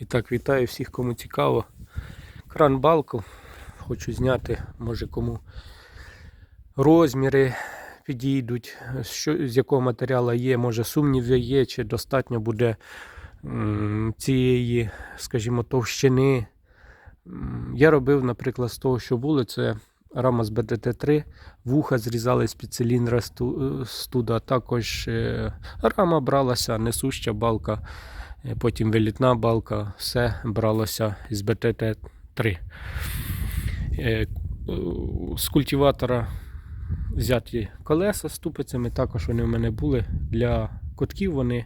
І так, вітаю всіх, кому цікаво. Кран балку. Хочу зняти, може кому розміри підійдуть, що, з якого матеріалу є, може сумніви є, чи достатньо буде цієї, скажімо, товщини. Я робив, наприклад, з того, що було, це рама з БДТ-3, вуха зрізали з-під циліндра сту- студа, також е, рама бралася, несуща балка. Е, Потім вилітна балка, все бралося з БТТ-3. Е, З культиватора взяті колеса з ступицями, також вони в мене були. Для котків вони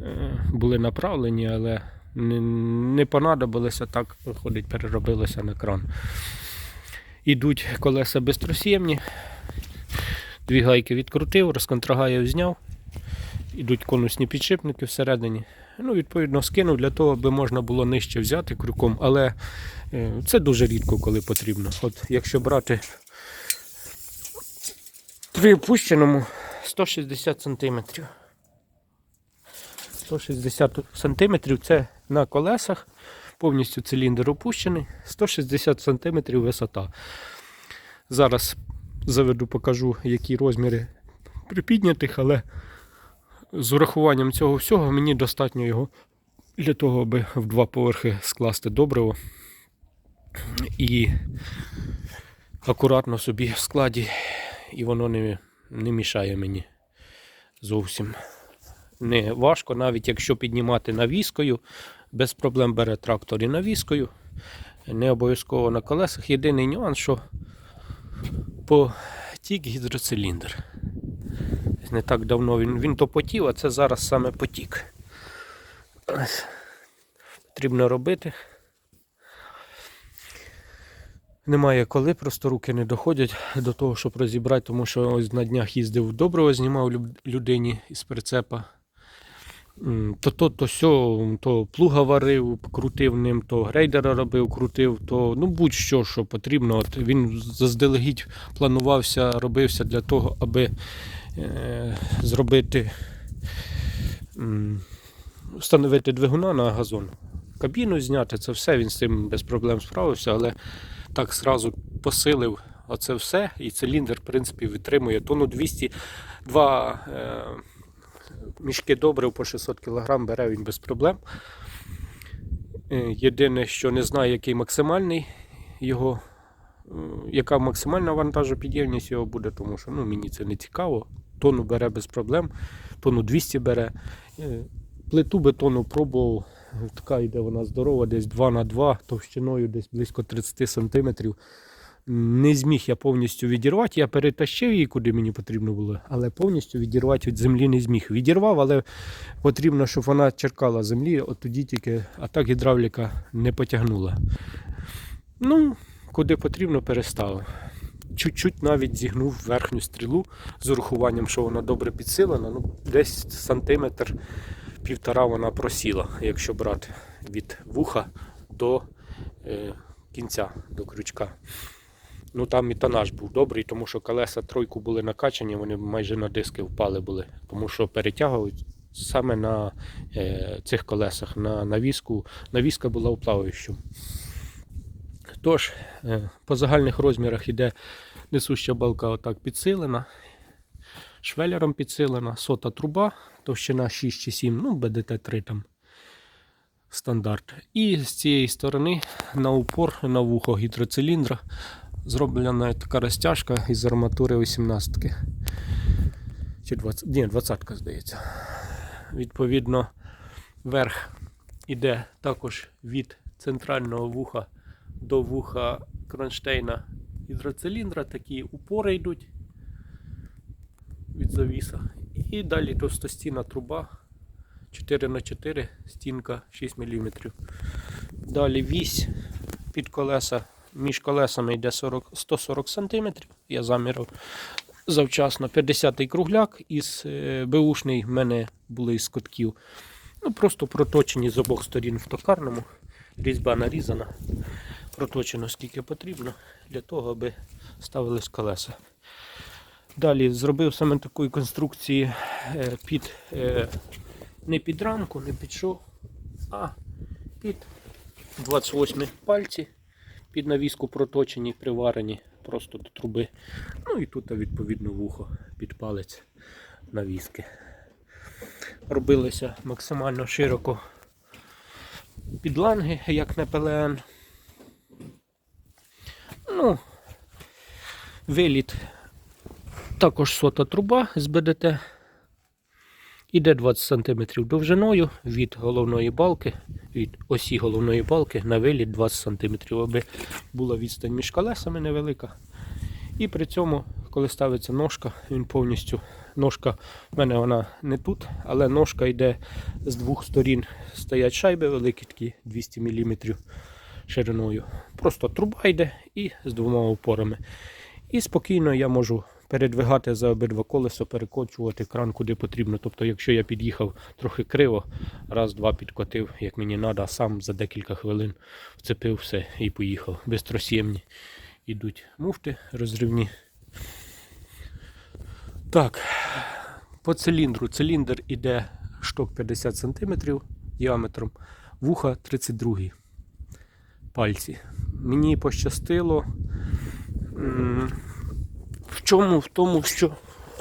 е, були направлені, але не понадобилося, так виходить, переробилося на кран. Ідуть колеса безтросємні. Дві гайки відкрутив, розконтрагаю зняв. Ідуть конусні підшипники всередині. Ну, відповідно, скинув для того, аби можна було нижче взяти крюком, але е, це дуже рідко, коли потрібно. От якщо брати при опущеному 160 см. 160 см це на колесах, повністю циліндр опущений, 160 см висота. Зараз заведу, покажу, які розміри припіднятих, але з урахуванням цього всього мені достатньо його для того, аби в два поверхи скласти добриво і акуратно собі в складі, і воно не, не мішає мені зовсім. Не важко, навіть якщо піднімати навіскою, без проблем бере трактор і навіскою. Не обов'язково на колесах. Єдиний нюанс, що потік гідроциліндр. Не так давно він, він то а це зараз саме потік. Потрібно робити. Немає коли, просто руки не доходять до того, щоб розібрати, тому що ось на днях їздив доброго, знімав людині із прицепа. То то, то сьо, то плуга варив, крутив ним, то грейдера робив, крутив, то ну будь-що, що потрібно. От він заздалегідь планувався, робився для того, аби зробити, встановити двигуна на газон. Кабіну зняти, це все, він з цим без проблем справився, але так зразу посилив оце все, і циліндр, в принципі, витримує тонну 200, два е, мішки добрив по 600 кг бере він без проблем. Е, Єдине, що не знаю, який максимальний його, е, яка максимальна вантажопідємність його буде, тому що ну, мені це не цікаво. Тонну бере без проблем, тонну 200 бере. Е, Плиту бетону пробував, така йде вона здорова, десь 2 на 2 товщиною десь близько 30 см. Не зміг я повністю відірвати. Я перетащив її, куди мені потрібно було, але повністю відірвати від землі не зміг. Відірвав, але потрібно, щоб вона черкала землі, от тоді тільки, а так гідравліка не потягнула. Ну, куди потрібно, переставив. Чуть-чуть навіть зігнув верхню стрілу з урахуванням, що вона добре підсилена. Ну, десь сантиметр півтора вона просіла, якщо брати від вуха до е, кінця, до крючка. Ну там і тонаж був добрий, тому що колеса тройку були накачані, вони майже на диски впали були. Тому що перетягують саме на е, цих колесах, на навіску. Навіска була у плаваючому. Тож, е, по загальних розмірах іде несуща балка отак підсилена, швелером підсилена, сота труба, товщина 6 чи 7, ну, БДТ-3 там стандарт. І з цієї сторони на упор, на вухо гідроциліндра зроблена така розтяжка із арматури 18 чи 20, ні, 20 здається. Відповідно, верх іде також від центрального вуха до вуха кронштейна гідроциліндра, такі упори йдуть від завіса. І далі товстостінна труба 4х4, стінка 6 мм. Далі вісь під колеса. Між колесами йде 40, 140 см. Я замірив завчасно 50-й кругляк із е, беушний в мене були із котків. Ну, просто проточені з обох сторін в токарному. Різьба нарізана. Проточено скільки потрібно для того, аби ставились колеса. Далі зробив саме такої конструкції е, під е, не під рамку, не під що, а Під 28 пальці, під навіску проточені, приварені просто до труби. Ну і тут відповідно вухо під палець навіски. Робилися максимально широко підланги, як на ПЛН. Ну, виліт також сота труба з БДТ. Іде 20 см довжиною від головної балки, від осі головної балки на виліт 20 см, аби була відстань між колесами невелика. І при цьому, коли ставиться ножка, він повністю. Ножка в мене вона не тут, але ножка йде з двох сторін. Стоять шайби великі, такі 200 мм шириною. Просто труба йде і з двома опорами. І спокійно я можу передвигати за обидва колеса, перекочувати кран куди потрібно. Тобто, якщо я під'їхав трохи криво, раз-два підкотив, як мені треба, сам за декілька хвилин вцепив все і поїхав. Бистросємні йдуть муфти розривні. Так, по циліндру. Циліндр іде шток 50 см діаметром, вуха 32 пальці. Мені пощастило. В чому? В тому, що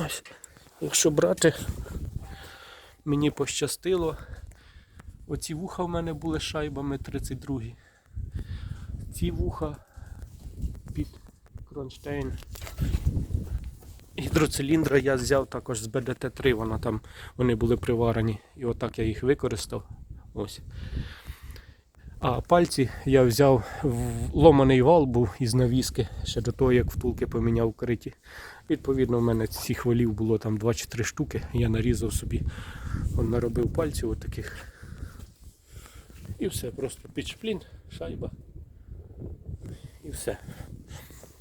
ось, якщо брати, мені пощастило. Оці вуха в мене були шайбами 32. Ці вуха під кронштейн гідроциліндра я взяв також з БДТ-3, вона там, вони були приварені. І отак я їх використав. Ось. А пальці я взяв ломаний вал був із навіски, ще до того, як втулки поміняв криті. Відповідно, в мене цих валів було там 2 чи 3 штуки. Я нарізав собі, он наробив пальців отаких. І все, просто під шплін, шайба. І все.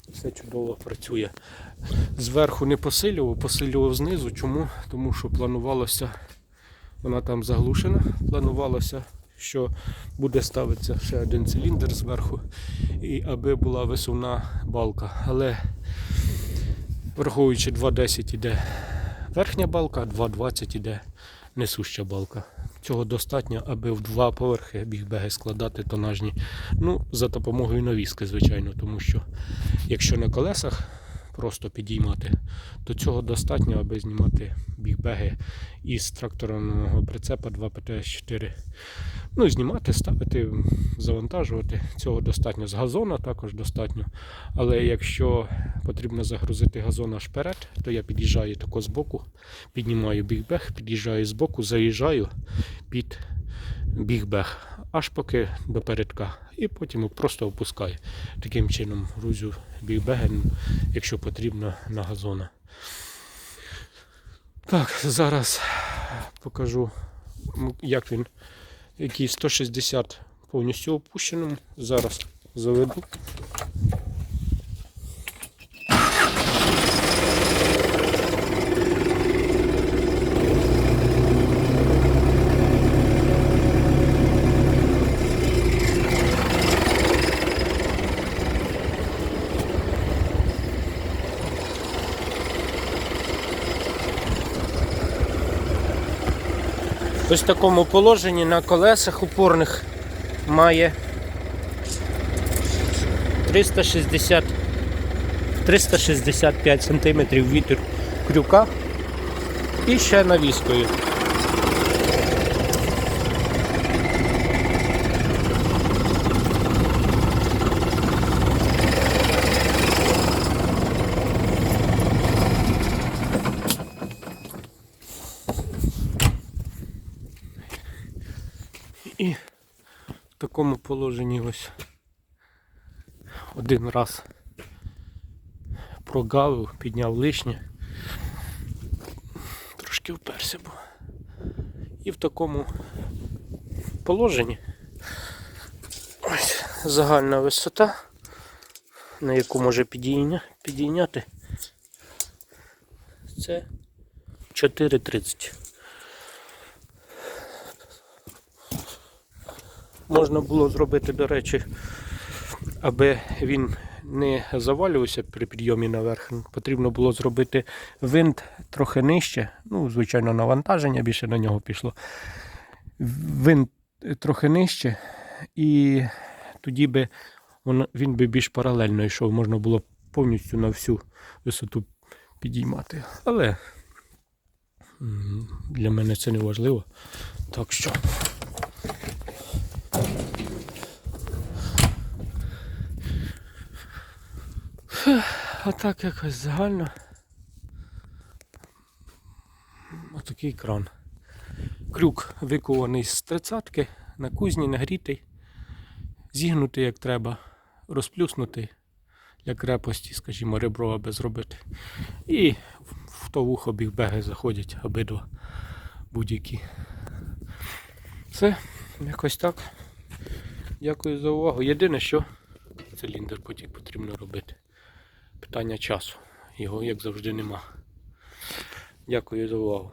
Все чудово працює. Зверху не посилював, посилював знизу. Чому? Тому що планувалося, вона там заглушена, планувалося, що буде ставитися ще один циліндр зверху, і аби була висувна балка. Але враховуючи 2.10 іде верхня балка, а 2.20 іде несуща балка. Цього достатньо, аби в два поверхи бігбеги складати тонажні. Ну, за допомогою навіски, звичайно, тому що якщо на колесах просто підіймати, то цього достатньо, аби знімати бігбеги із тракторного прицепа 2 ПТС-4. Ну, знімати, ставити, завантажувати. Цього достатньо. З газона також достатньо. Але якщо потрібно загрузити газон аж вперед, то я під'їжджаю тако з боку, піднімаю бігбег, під'їжджаю з боку, заїжджаю під бігбег, аж поки до передка. І потім просто опускаю. Таким чином грузю бігбеги, якщо потрібно, на газона. Так, зараз покажу, як він, який 160 повністю опущеному. Зараз заведу. Ось в такому положенні на колесах упорних має 360 365 см вітер крюка і ще навіскою. І в такому положенні ось один раз прогавив, підняв лишнє, трошки вперся був. І в такому положенні ось загальна висота, на яку може підійня, підійняти, це 4,30. Можна було зробити, до речі, аби він не завалювався при підйомі наверх. Потрібно було зробити винт трохи нижче. Ну, звичайно, навантаження більше на нього пішло. Винт трохи нижче і тоді би він би більш паралельно йшов, можна було повністю на всю висоту підіймати. Але для мене це не важливо. Так що. А так якось загально. Отакий кран. Крюк викований з тридцятки на кузні нагрітий, зігнутий як треба, розплюснутий для крепості, скажімо, ребро аби зробити. І в- то вухо бігбеги заходять обидва будь-які. Все, якось так. Дякую за увагу. Єдине, що циліндр потік потрібно робити. Питання часу. Його, як завжди, нема. Дякую за увагу.